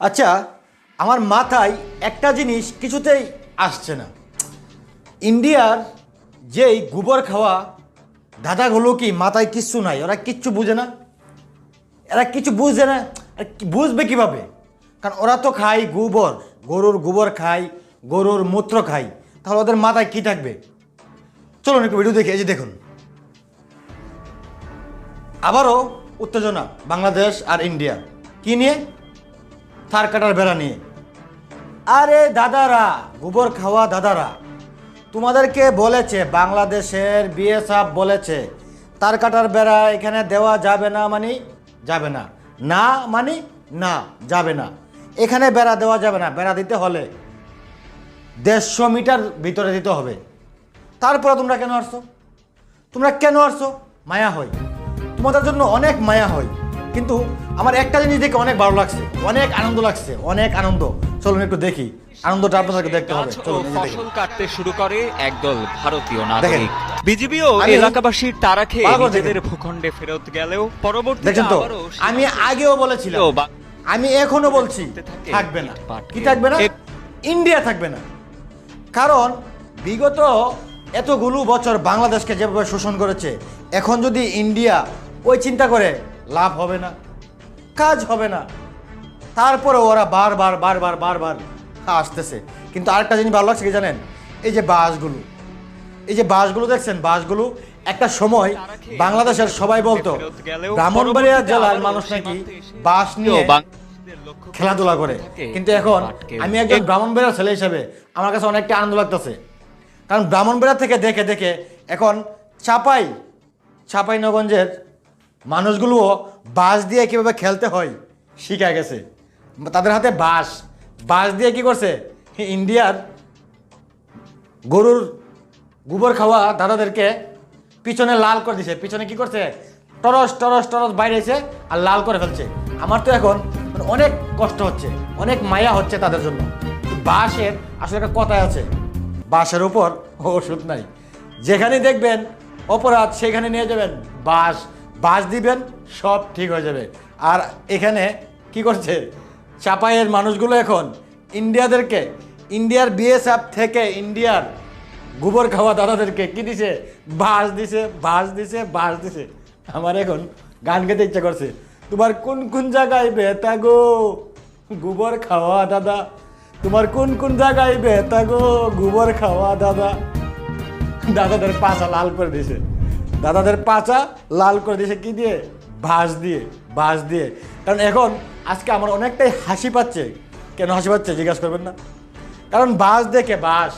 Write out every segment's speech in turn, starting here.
আচ্ছা আমার মাথায় একটা জিনিস কিছুতেই আসছে না। ইন্ডিয়ার যেই গোবর খাওয়া, দাদাগুলো কি মাথায় কিচ্ছু নাই? ওরা কিচ্ছু বুঝে না। এরা কিছু বুঝে না। আর বুঝবে কীভাবে? কারণ ওরা তো খায় গোবর। গরুর গোবর খায়, গরুর মূত্র খায়। তাহলে ওদের মাথায় কি থাকবে? চলুন একটু ভিডিও দেখি, এই যে দেখুন। আবারও উত্তেজনা, বাংলাদেশ আর ইন্ডিয়া। কী নিয়ে? থার কাটার বেড়া নিয়ে। আরে দাদারা, গোবর খাওয়া দাদারা, তোমাদেরকে বলেছে, বাংলাদেশের বিএসএফ বলেছে তার কাটার বেড়া এখানে দেওয়া যাবে না মানে যাবে না। না মানে না, যাবে না। এখানে বেড়া দেওয়া যাবে না, বেড়া দিতে হলে দেড়শো মিটার ভিতরে দিতে হবে। তারপরে তোমরা কেন আসছো? তোমরা কেন আসছো? মায়া হয়। তোমাদের জন্য অনেক মায়া হয়। কিন্তু আমার একটা জিনিস দেখে অনেক ভালো লাগছে অনেক আনন্দ লাগছে অনেক আনন্দ। চলুন একটু দেখি আনন্দটা আপনাদেরকে দেখতে হবে। চলুন। ফসল কাটতে শুরু করে একদল ভারতীয় নাগরিক। বিজিবিও এলাকাবাসীর তারা খেয়ে নিজেদের ভূখণ্ডে ফেরত গেলেও পরবর্তীতে আবারও আমি আগেও বলেছিলাম আমি এখনও বলছি থাকবে না। কি থাকবে না? ইন্ডিয়া থাকবে না। কারণ বিগত এতগুলো বছর বাংলাদেশকে যেভাবে শোষণ করেছে এখন যদি ইন্ডিয়া ওই চিন্তা করে লাভ হবে না, কাজ হবে না। তারপরে ওরা বারবার বারবার বারবার আসতেছে কিন্তু আরেকটা জিনিস ভালো লাগছে কি জানেন? এই যে বাসগুলো। এই যে বাসগুলো দেখছেন? বাসগুলো একটা সময় বাংলাদেশের সবাই বলতো, ব্রাহ্মণবাড়িয়া জেলার মানুষ নাকি বাস নিয়ে খেলাধুলা করে। কিন্তু এখন আমি একজন ব্রাহ্মণবেড়ার ছেলে হিসেবে আমার কাছে অনেকটা আনন্দ লাগতেছে। কারণ ব্রাহ্মণবেড়া থেকে দেখে দেখে এখন চাপাই চাপাই মানুষগুলোও বাঁশ দিয়ে কীভাবে খেলতে হয়, শিখা গেছে। তাদের হাতে বাঁশ। বাঁশ দিয়ে কি করছে? ইন্ডিয়ার গরুর গোবর খাওয়া দাদাদেরকে পিছনে লাল করে দিছে। পিছনে কি করছে? টরস টরস টরস বাইরে আর লাল করে ফেলছে। আমার তো এখন অনেক কষ্ট হচ্ছে, অনেক মায়া হচ্ছে তাদের জন্য। বাঁশের আসলে একটা কথায় আছে, বাঁশের উপর ওষুধ নাই। যেখানে দেখবেন অপরাধ, সেখানে নিয়ে যাবেন বাঁশ। বাঁশ দিবেন, সব ঠিক হয়ে যাবে। আর এখানে কি করছে? চাপাইয়ের মানুষগুলো এখন ইন্ডিয়াদেরকে, ইন্ডিয়ার বিএসএফ থেকে ইন্ডিয়ার গোবর খাওয়া দাদাদেরকে কি দিছে? বাস দিছে বাস দিছে বাস দিছে। আমার এখন গান গাইতে ইচ্ছা করছে। তোমার কোন কোন জায়গায় বেতা গো? গোবর খাওয়া দাদা। তোমার কোন কোন জায়গায় বেতা গো? গোবর খাওয়া দাদা। দাদাদের পাচা লাল করে দিয়েছে দাদাদের পাচা লাল করে দিয়েছে, কি দিয়ে? বাঁশ দিয়ে বাঁশ দিয়ে। কারণ এখন আজকে আমার অনেকটাই হাসি পাচ্ছে। কেন হাসি পাচ্ছে জিজ্ঞাসা করবেন না। কারণ বাঁশ দেখে বাঁশ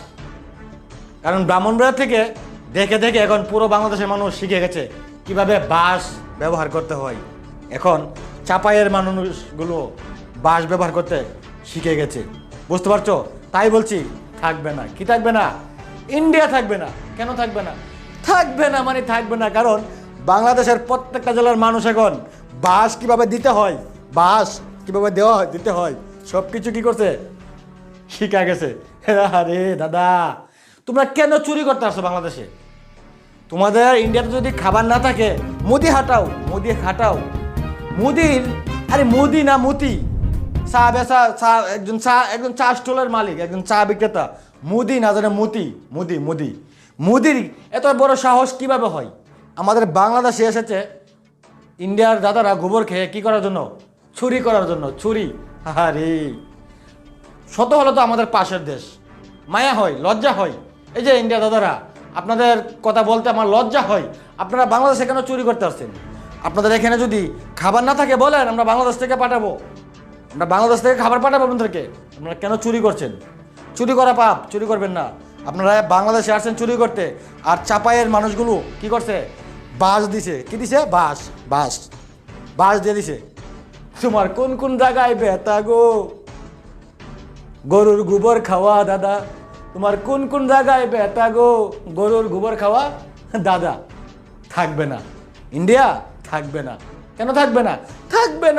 কারণ ব্রাহ্মণবাড়িয়া থেকে দেখে দেখে এখন পুরো বাংলাদেশের মানুষ শিখে গেছে কীভাবে বাঁশ ব্যবহার করতে হয়। এখন চাপাইয়ের মানুষগুলো বাঁশ ব্যবহার করতে শিখে গেছে। বুঝতে পারছ? তাই বলছি, থাকবে না। কি থাকবে না? ইন্ডিয়া থাকবে না। কেন থাকবে না? থাকবে না মানে থাকবে না, কারণ বাংলাদেশের প্রত্যেকটা জেলার মানুষ এখন বাস কীভাবে দিতে হয় বাস কীভাবে দেওয়া হয়, দিতে হয় সব কিছু কি করছে? শিখা গেছে। আরে দাদা, তোমরা কেন চুরি করতে আসছো বাংলাদেশে? তোমাদের ইন্ডিয়াতে যদি খাবার না থাকে, মুদি হাটাও মুদি হাটাও। মুদির, আরে মুদি না মুতি। চা বেচা, চা, একজন চা একজন চা স্টলের মালিক, একজন চা বিক্রেতা। মুদি না জানে মুতি, মুদি মুদি। মুদির এত বড় সাহস কীভাবে হয়? আমাদের বাংলাদেশে এসেছে ইন্ডিয়ার দাদারা গোবর খেয়ে কি করার জন্য? চুরি করার জন্য চুরি আরে শত হলো তো আমাদের পাশের দেশ। মায়া হয়, লজ্জা হয়। এই যে ইন্ডিয়া দাদারা, আপনাদের কথা বলতে আমার লজ্জা হয়। আপনারা বাংলাদেশে কেন চুরি করতে আসছেন? আপনাদের এখানে যদি খাবার না থাকে বলেন, আমরা বাংলাদেশ থেকে পাঠাবো। আমরা বাংলাদেশ থেকে খাবার পাঠাবো আপনাদেরকে। আপনারা কেন চুরি করছেন? চুরি করা পাপ, চুরি করবেন না। আপনারা বাংলাদেশে আসছেন চুরি করতে, আর চাপাইয়ের মানুষগুলো কি করছে? বাস দিছে। কি দিছে? বাস বাস বাস দিয়ে দিছে। তোমার কোন কোন জায়গায় বেতা গো? গরুর গোবর খাওয়া, দাদা। তোমার কোন কোন জায়গায় বেতা গো? গরুর গোবর খাওয়া, দাদা। থাকবে না। ইন্ডিয়া থাকবে না। কেন থাকবে না? থাকবে না।